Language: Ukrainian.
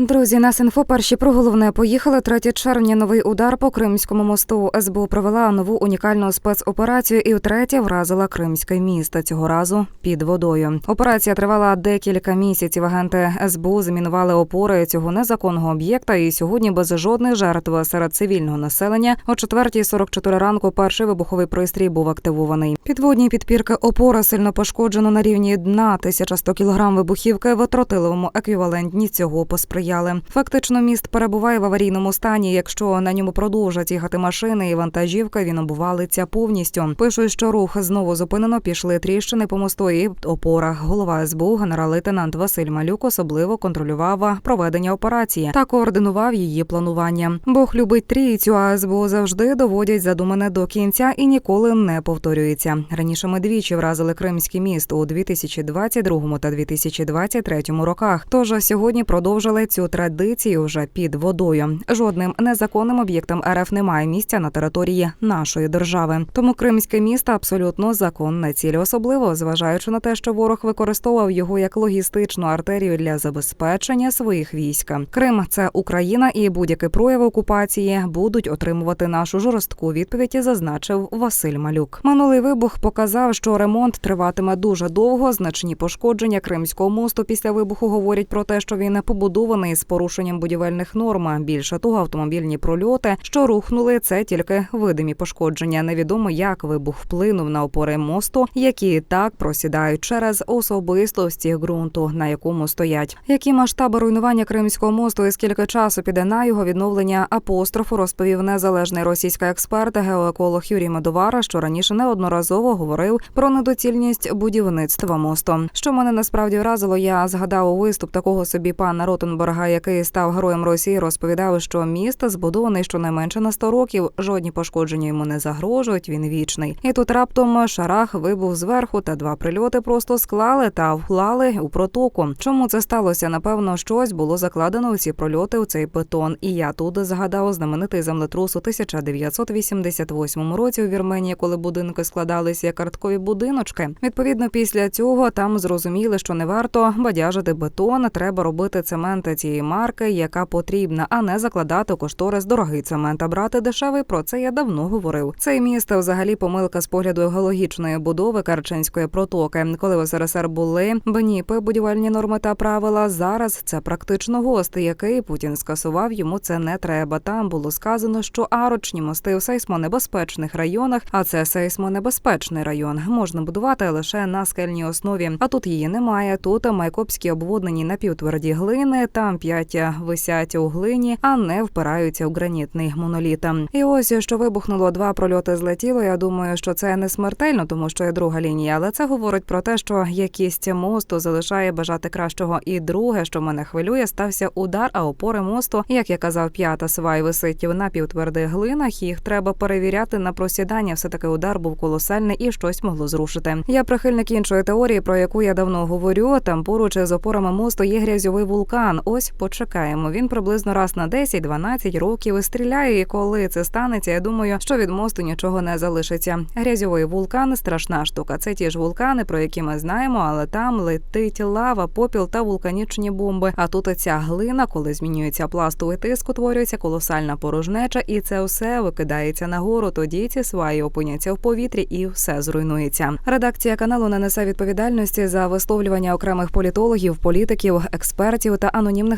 Друзі, нас інфо перші про головне поїхали 3 червня. Новий удар по Кримському мосту. СБУ провела нову унікальну спецоперацію і втретє вразила Кримське місто. Цього разу під водою. Операція тривала декілька місяців. Агенти СБУ замінували опори цього незаконного об'єкта. І сьогодні без жодних жертв серед цивільного населення о 4.44 ранку перший вибуховий пристрій був активований. Підводні підпірки опора сильно пошкоджено на рівні дна. 1100 кілограм вибухівки в тротиловому еквівалентні цього посприяли. Фактично, міст перебуває в аварійному стані. Якщо на ньому продовжать їхати машини і вантажівка, він обвалиться повністю. Пишуть, що рух знову зупинено. Пішли тріщини по мосту і опорах. Голова СБУ генерал-лейтенант Василь Малюк особливо контролював проведення операції та координував її планування. Бог любить трійцю, а СБУ завжди доводять задумане до кінця і ніколи не повторюється. Раніше ми двічі вразили Кримський міст у 2022 та 2023 роках. Тож сьогодні продовжили цю традицію вже під водою. Жодним незаконним об'єктам РФ немає місця на території нашої держави. Тому Кримське місто абсолютно законна ціль, особливо зважаючи на те, що ворог використовував його як логістичну артерію для забезпечення своїх військ. Крим це Україна, і будь-які прояви окупації будуть отримувати нашу жорстку відповідь. Зазначив Василь Малюк. Минулий вибух показав, що ремонт триватиме дуже довго. Значні пошкодження Кримського мосту після вибуху говорять про те, що він побудований з порушенням будівельних норм. Більше того, автомобільні прольоти, що рухнули, це тільки видимі пошкодження. Невідомо, як вибух вплинув на опори мосту, які так просідають через особистості ґрунту, на якому стоять. Які масштаби руйнування Кримського мосту і скільки часу піде на його відновлення апострофу, розповів незалежний російський експерт, геоеколог Юрій Медовара, що раніше неодноразово говорив про недоцільність будівництва мосту. Що мене насправді вразило, я згадав виступ такого собі пана Ротенберга, який став героєм Росії, розповідав, що міст збудований щонайменше на 100 років. Жодні пошкодження йому не загрожують. Він вічний. І тут раптом шарах вибув зверху, та два прильоти просто склали та вклали у протоку. Чому це сталося? Напевно, щось було закладено у ці прольоти у цей бетон. І я тут згадав знаменитий землетрус у 1988 році у Вірменії, коли будинки складалися як карткові будиночки. Відповідно, після цього там зрозуміли, що не варто бадяжити бетон, треба робити цемент цієї марки, яка потрібна, а не закладати кошторис дорогий цемент, а брати дешевий. Про це я давно говорив. Цей міст взагалі помилка з погляду геологічної будови Карчинської протоки. Коли в СРСР були БНІПи, будівельні норми та правила. Зараз це практично гост, який Путін скасував. Йому це не треба. Там було сказано, що арочні мости в сейсмонебезпечних районах, а це сейсмонебезпечний район, можна будувати лише на скельній основі. А тут її немає. Тут майкопські обводнені напівтверді глини. Там п'ять висять у глині, а не впираються у гранітний моноліт. І ось що вибухнуло два прольоти злетіло. Я думаю, що це не смертельно, тому що є друга лінія. Але це говорить про те, що якість мосту залишає бажати кращого. І друге, що мене хвилює, стався удар, а опори мосту, як я казав, п'ята свай висить в напівтвердих глинах. Їх треба перевіряти на просідання. Все таки удар був колосальний і щось могло зрушити. Я прихильник іншої теорії, про яку я давно говорю. Там поруч з опорами мосту є грязьовий вулкан. Ось почекаємо. Він приблизно раз на 10-12 років стріляє. І коли це станеться, я думаю, що від мосту нічого не залишиться. Грязьовий вулкан страшна штука. Це ті ж вулкани, про які ми знаємо, але там летить лава, попіл та вулканічні бомби. А тут ця глина, коли змінюється пластовий тиск, утворюється колосальна порожнеча, і це все викидається нагору. Тоді ці сваї опиняться в повітрі, і все зруйнується. Редакція каналу не несе відповідальності за висловлювання окремих політологів, політиків, експертів та анонімних